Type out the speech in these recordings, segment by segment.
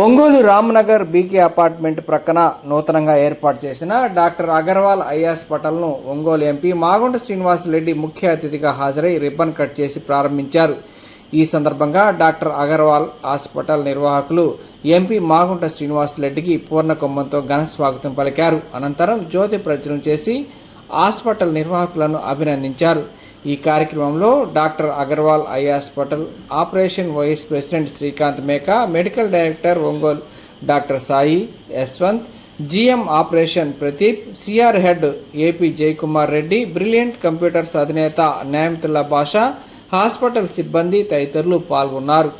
Ongole Ramnagar BK apartment ప్రక్కన నూతనంగా ఏర్పాటు చేసిన డాక్టర్ అగర్వాల్ ఐ హాస్పిటల్ను ఒంగోలు ఎంపీ మాగుంట శ్రీనివాస్ రెడ్డి ముఖ్య అతిథిగా హాజరై రిబ్బన్ కట్ చేసి ప్రారంభించారు. ఈ సందర్భంగా డాక్టర్ అగర్వాల్ హాస్పిటల్ నిర్వాహకులు ఎంపీ మాగుంట శ్రీనివాసరెడ్డికి పూర్ణ కొమ్మంతో ఘన స్వాగతం పలికారు. అనంతరం జ్యోతి ప్రజలను చేసి హాస్పిటల్ నిర్వాహకులను అభినందించారు. ఈ కార్యక్రమంలో doctor Agarwal eye hospital operation vice president Srikanth Meka medical director Ongole doctor Sai Yashwant GM operation Pradeep CR head AP Jayakumar Reddy brilliant computers అధినేత న్యాయమితుల్లా బాషా హాస్పిటల్ సిబ్బంది తదితరులు పాల్గొన్నారు.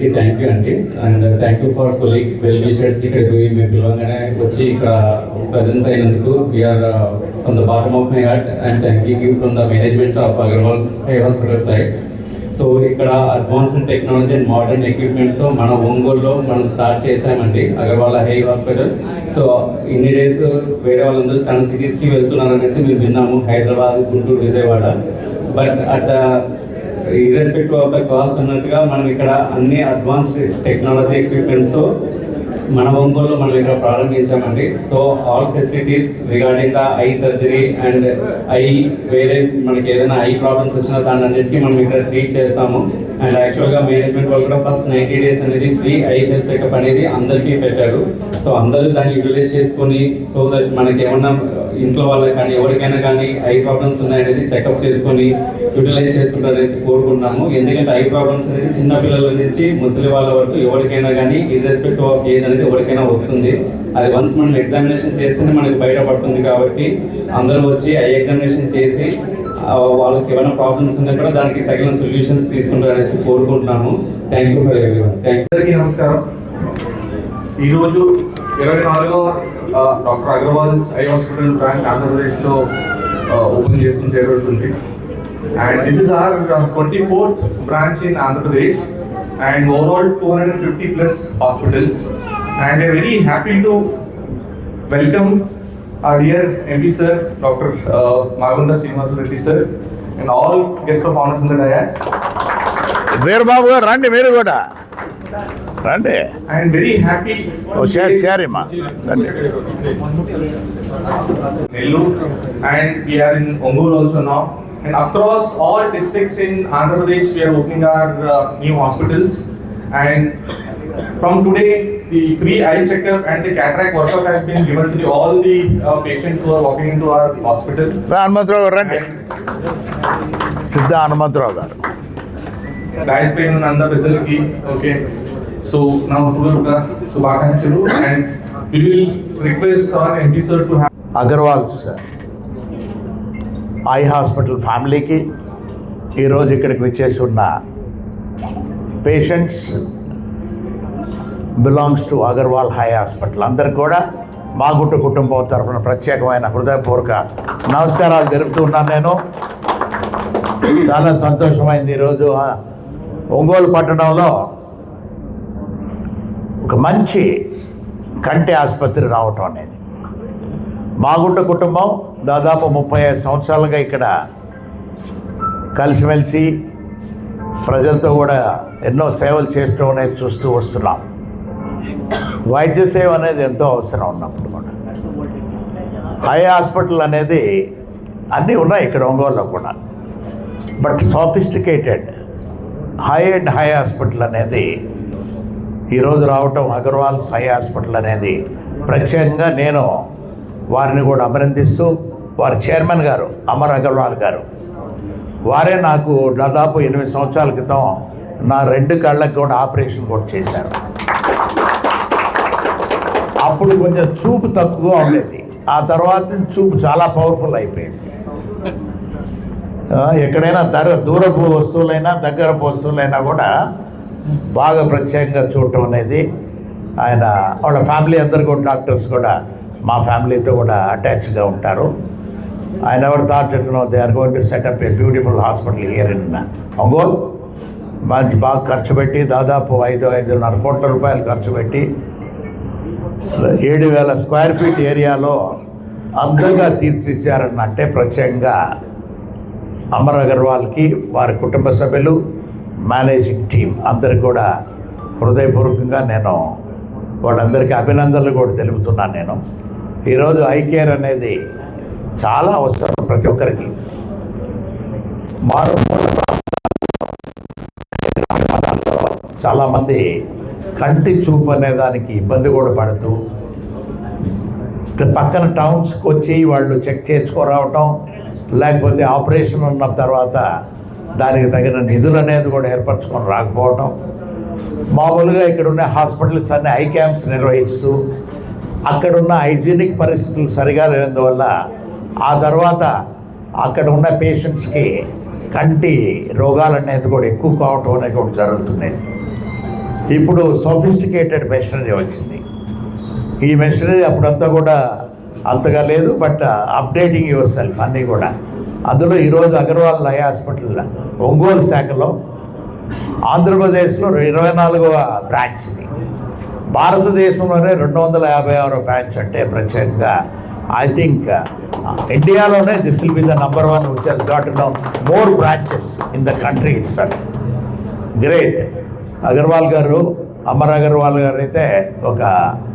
అందరికీ థ్యాంక్ యూ అండి. And thank you for colleagues well wishers ఇక్కడ పోయి మేము పిలవగానే వచ్చి ఇక్కడ ప్రజెన్స్ అయినందుకు. We're from the bottom of my heart and thanking you from the management of Agarwal eye hospital side so ఇక్కడ advanced technology and modern equipments మన ఒంగోలులో మనం స్టార్ట్ చేసామండి అగర్వాల్ హై హాస్పిటల్ సో ఇన్ని డేస్ వేరే వాళ్ళందరూ చాలా సిటీస్కి వెళ్తున్నారు అనేసి మేము విన్నాము Hyderabad Guntur Vijayawada. But at the irrespective of the cost ఉన్నట్టుగా మనం ఇక్కడ అన్ని అడ్వాన్స్డ్ టెక్నాలజీ ఎక్విప్మెంట్స్తో మన ఒంగోలులో మనం ఇక్కడ ప్రారంభించామండి. So all facilities regarding the eye surgery and eye వేరే మనకి ఏదైనా ఐ ప్రాబ్లమ్స్ వచ్చినా దాని అన్నిటికీ మనం ఇక్కడ ట్రీట్ చేస్తాము. అండ్ యాక్చువల్గా మేనేజ్మెంట్ వాళ్ళు కూడా ఫస్ట్ నైంటీ డేస్ అనేది ఫ్రీ ఐ హెల్త్ చెకప్ అనేది అందరికీ పెట్టారు. సో అందరూ దాన్ని యూటిలైజ్ చేసుకొని సో దట్ మనకి ఏమన్నా ఇంట్లో వాళ్ళకి కానీ ఎవరికైనా కానీ ఐ ప్రాబ్లమ్స్ ఉన్నాయనేది చెకప్ చేసుకొని యూటిలైజ్ చేసుకుంటారనేసి కోరుకుంటున్నాము. ఎందుకంటే ఐ ప్రాబ్లమ్స్ అనేది చిన్న పిల్లల నుంచి ముసలి వాళ్ళ వరకు ఎవరికైనా కానీ ఇర్రెస్పెక్టివ్ ఆఫ్ ఏజ్ అనేది ఎవరికైనా వస్తుంది. అది వన్స్ మనం ఎగ్జామినేషన్ చేస్తేనే మనకి బయటపడుతుంది కాబట్టి అందరూ వచ్చి ఐ ఎగ్జామినేషన్ చేసి వాళ్ళకి ఏమైనా ప్రాబ్లమ్స్ ఉన్నా కూడా దానికి తగిన సొల్యూషన్స్ తీసుకుంటారనేసి కోరుకుంటున్నాము. Thank you for every one thank అందరికీ నమస్కారం. ఈరోజు ఇరవై నాలుగవ doctor Agarwal eye hospital branch ఆంధ్రప్రదేశ్లో ఓపెన్ చేసుకుని జరుగుతుంది and this is are twenty fourth branch in Andhra Pradesh and overall two hundred fifty plus hospitals and I very happy to welcome our dear MP sir, Dr. Uh, Magunda Srinivas Reddy sir, and all guests of honors in the dais. Veerababu గారు రండి మీరు కూడా రండి I am very happy. ఓ చేరి చేరిమ్మా రండి and we are in Ongole also now. And across all districts in Andhra Pradesh, we are opening our uh, new hospitals. And from today, the free eye checkup and the cataract workup has been given to all the uh, patients who are walking into our hospital. రా హనుమంతరావు గారు రండి And సిద్ధ హనుమంతరావు గారు dice pain ఉన్న అందరు పెద్దలకి okay so నా పూర్వక శుభాకాంక్షలు and we will request our MP sir to have Agarwal sir eye hospital ఫ్యామిలీకి ఈరోజు ఇక్కడికి వచ్చేసి ఉన్న patients belongs to Agarwal eye hospital. అందరికి కూడా మాగుట్టు కుటుంబం తరఫున ప్రత్యేకమైన హృదయపూర్వక నమస్కారాలు జరుపుతూ ఉన్నాను నేను. చాలా సంతోషమైంది ఈరోజు. ఒంగోలు పట్టణంలో ఒక మంచి కంటి ఆసుపత్రి రావటం అనేది. మాగుంట కుటుంబం దాదాపు ముప్పై ఐదు సంవత్సరాలుగా ఇక్కడ కలిసిమెలిసి ప్రజలతో కూడా ఎన్నో సేవలు చేస్తూ అనేది చూస్తూ వస్తున్నాం. వైద్య సేవ అనేది ఎంతో అవసరం ఉన్నప్పుడు కూడా. హై హాస్పిటల్ అనేది అన్నీ ఉన్నాయి ఇక్కడ ఒంగోలులో కూడా. But sophisticated high end eye hospital అనేది ఈరోజు రావటం అగర్వాల్స్ హై హాస్పిటల్ అనేది ప్రత్యేకంగా నేను వారిని కూడా అభినందిస్తూ వారి చైర్మన్ గారు అమర్ అగర్వాల్ గారు. వారే నాకు దాదాపు ఎనిమిది సంవత్సరాల క్రితం నా రెండు కళ్ళకి కూడా ఆపరేషన్ కూడా చేశారు. అప్పుడు కొంచెం చూపు తక్కువ ఉండేది. ఆ తర్వాత చూపు చాలా పవర్ఫుల్ అయిపోయింది. ఎక్కడైనా దర దూరపు వస్తువులైనా దగ్గరపు వస్తువులైనా కూడా బాగా ప్రత్యేకంగా చూడటం అనేది ఆయన వాళ్ళ ఫ్యామిలీ అందరు కూడా డాక్టర్స్ కూడా మా ఫ్యామిలీతో కూడా అటాచ్గా ఉంటారు. I never thought no they are going to set up a beautiful hospital here in Ongole మంచి బాగా ఖర్చు పెట్టి దాదాపు ఐదు ఐదున్నర కోట్ల రూపాయలు ఖర్చు పెట్టి ఏడు వేల స్క్వేర్ ఫీట్ ఏరియాలో అందంగా తీర్చిచ్చారన్నంటే ప్రత్యేకంగా అమర్ అగర్వాల్కి వారి కుటుంబ సభ్యులు మేనేజింగ్ టీం అందరికి కూడా హృదయపూర్వకంగా నేను వాళ్ళందరికీ అభినందనలు కూడా తెలుపుతున్నాను నేను. ఈరోజు ఐ కేర్ అనేది చాలా అవసరం ప్రతి ఒక్కరికి. మారుమూల చాలామంది కంటి చూపు అనే దానికి ఇబ్బంది కూడా పడుతూ పక్కన టౌన్స్కి వచ్చి వాళ్ళు చెక్ చేసుకోరావటం లేకపోతే ఆపరేషన్ ఉన్న తర్వాత దానికి తగిన నిధులు అనేది కూడా ఏర్పరచుకొని రాకపోవటం. మామూలుగా ఇక్కడ ఉన్న హాస్పిటల్స్ అన్ని ఐ క్యాంప్స్ నిర్వహిస్తూ అక్కడ ఉన్న హైజీనిక్ పరిస్థితులు సరిగా లేనందువల్ల ఆ తర్వాత అక్కడ ఉన్న పేషెంట్స్కి కంటి రోగాలు అనేది కూడా ఎక్కువ కావటం అనేది కూడా జరుగుతున్నాయి. ఇప్పుడు సోఫిస్టికేటెడ్ మెషినరీ వచ్చింది. ఈ మెషినరీ అప్పుడంతా కూడా అంతగా లేదు బట్ అప్డేటింగ్ యువర్ సెల్ఫ్ అన్నీ కూడా. అందులో ఈరోజు అగర్వాల్ లయ హాస్పిటల్ ఒంగోలు శాఖలో ఆంధ్రప్రదేశ్లో ఇరవై నాలుగవ బ్రాంచ్ ఇది. భారతదేశంలోనే రెండు వందల యాభై ఆరో బ్రాంచ్ అంటే ప్రత్యేకంగా ఐ థింక్ ఇండియాలోనే this will be the number one which he's got no more branches in the country itself great Agarwal గారు అమర్ అగర్వాల్ గారు అయితే ఒక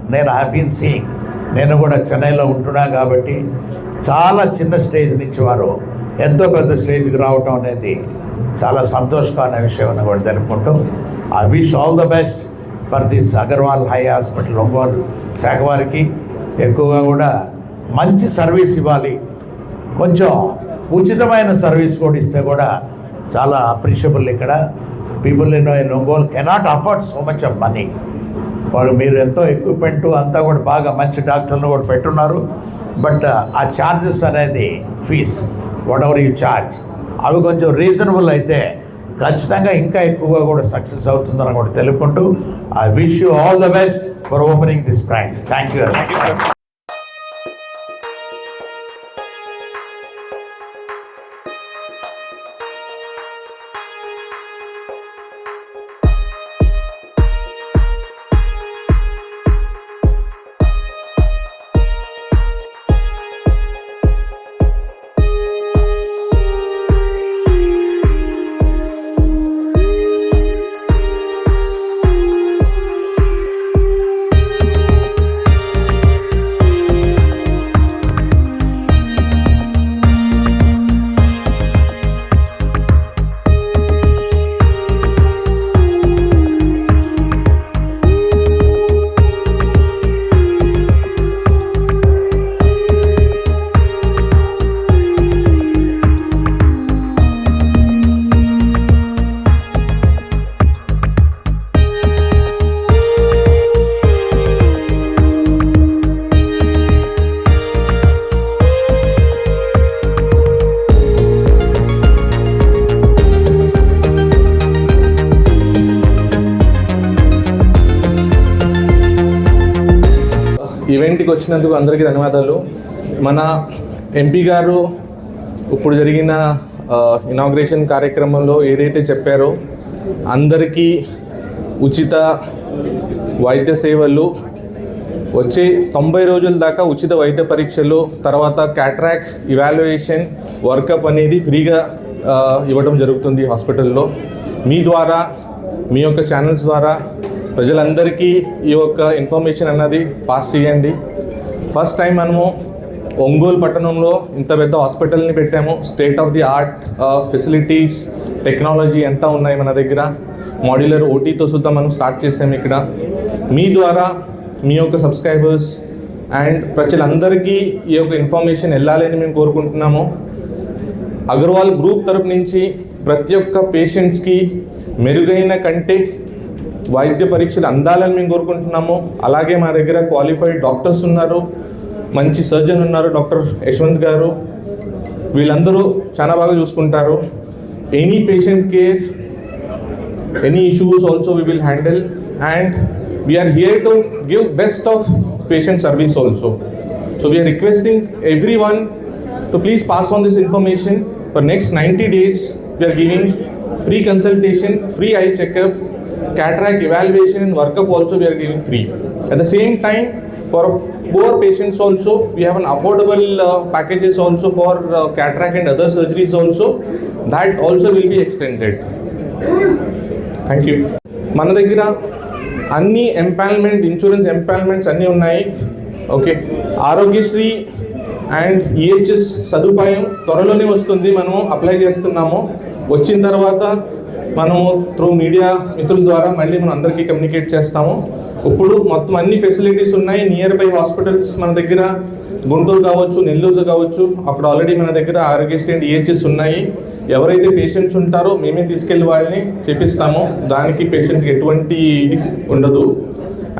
నేను హ్యాపీన్ సీయింగ్ నేను కూడా చెన్నైలో ఉంటున్నా కాబట్టి చాలా చిన్న స్టేజ్ నుంచి వారు ఎంతో పెద్ద స్టేజ్కి రావటం అనేది చాలా సంతోషకరమైన విషయం అని కూడా తెలుపుకుంటూ I wish all the best for this Agarwal eye hospital Ongole శాఖ వారికి ఎక్కువగా కూడా మంచి సర్వీస్ ఇవ్వాలి. కొంచెం ఉచితమైన సర్వీస్ కూడా ఇస్తే కూడా చాలా అప్రిషియబుల్ ఇక్కడ. People in in Ongole cannot afford so much of money వాళ్ళు మీరు ఎంతో ఎక్విప్మెంట్ అంతా కూడా బాగా మంచి డాక్టర్లు కూడా పెట్టున్నారు. బట్ ఆ ఛార్జెస్ అనేది fees whatever you charge అవి కొంచెం రీజనబుల్ అయితే ఖచ్చితంగా ఇంకా ఎక్కువగా కూడా సక్సెస్ అవుతుందని కూడా తెలుపుకుంటూ I wish you all the best for opening this branch thank you ఈవెంట్కి వచ్చినందుకు అందరికీ ధన్యవాదాలు. మన ఎంపీ గారు ఇప్పుడు జరిగిన ఇనాగ్రేషన్ కార్యక్రమంలో ఏదైతే చెప్పారో అందరికీ ఉచిత వైద్య సేవలు. వచ్చే తొంభై రోజుల దాకా ఉచిత వైద్య పరీక్షలు తర్వాత క్యాట్రాక్ ఇవాల్యుయేషన్ వర్కప్ అనేది ఫ్రీగా ఇవ్వడం జరుగుతుంది హాస్పిటల్లో. మీ ద్వారా మీ యొక్క ఛానల్స్ ద్వారా ప్రజలందరికీ ఈ యొక్క ఇన్ఫర్మేషన్ అన్నది పాస్ చేయండి. ఫస్ట్ టైం మనము ఒంగోలు పట్టణంలో ఇంత పెద్ద హాస్పిటల్ని పెట్టాము. State of the art facilities technology ఎంత ఉన్నాయి మన దగ్గర? మాడ్యులర్ ఓటీతో సుద్ధా మనం స్టార్ట్ చేసాము ఇక్కడ. మీ ద్వారా మీ యొక్క సబ్స్క్రైబర్స్ అండ్ ప్రజలందరికీ ఈ యొక్క ఇన్ఫర్మేషన్ వెళ్ళాలని మేము కోరుకుంటున్నాము. అగర్వాల్ గ్రూప్ తరపు నుంచి ప్రతి ఒక్క పేషెంట్స్కి మెరుగైన కంటే వైద్య పరీక్షలు అందాలని మేము కోరుకుంటున్నాము. అలాగే మా దగ్గర క్వాలిఫైడ్ డాక్టర్స్ ఉన్నారు. మంచి సర్జన్ ఉన్నారు డాక్టర్ యశ్వంత్ గారు. వీళ్ళందరూ చాలా బాగా చూసుకుంటారు. Any patient care any issues also we will handle and we are here to give best of patient service also so we are requesting every one to please pass on this information for next ninety days we are giving free consultation free eye checkup cataract evaluation and workup also we are giving free at the same time for poor patients also we have an affordable uh, packages also for uh, cataract and other surgeries also that also will be extended thank you మన దగ్గర అన్ని empanelment insurance ఎంపానల్మెంట్స్ అన్నీ ఉన్నాయి okay Aarogyasri and EHS సదుపాయం త్వరలోనే వస్తుంది మనము apply చేస్తున్నాము వచ్చిన తర్వాత మనము త్రూ మీడియా మిత్రుల ద్వారా మళ్ళీ మనం అందరికీ కమ్యూనికేట్ చేస్తాము. ఇప్పుడు మొత్తం అన్ని ఫెసిలిటీస్ ఉన్నాయి. నియర్ బై హాస్పిటల్స్ మన దగ్గర గుంటూరు కావచ్చు నెల్లూరు కావచ్చు అక్కడ ఆల్రెడీ మన దగ్గర ఆరోగ్యశ్రీ అండ్ ఈహెచ్ఎస్ ఉన్నాయి. ఎవరైతే పేషెంట్స్ ఉంటారో మేమే తీసుకెళ్ళి వాళ్ళని చేపిస్తాము. దానికి పేషెంట్కి ఎటువంటి ఇది ఉండదు.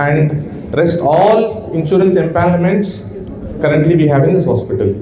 And rest all insurance empanelments currently we have in this hospital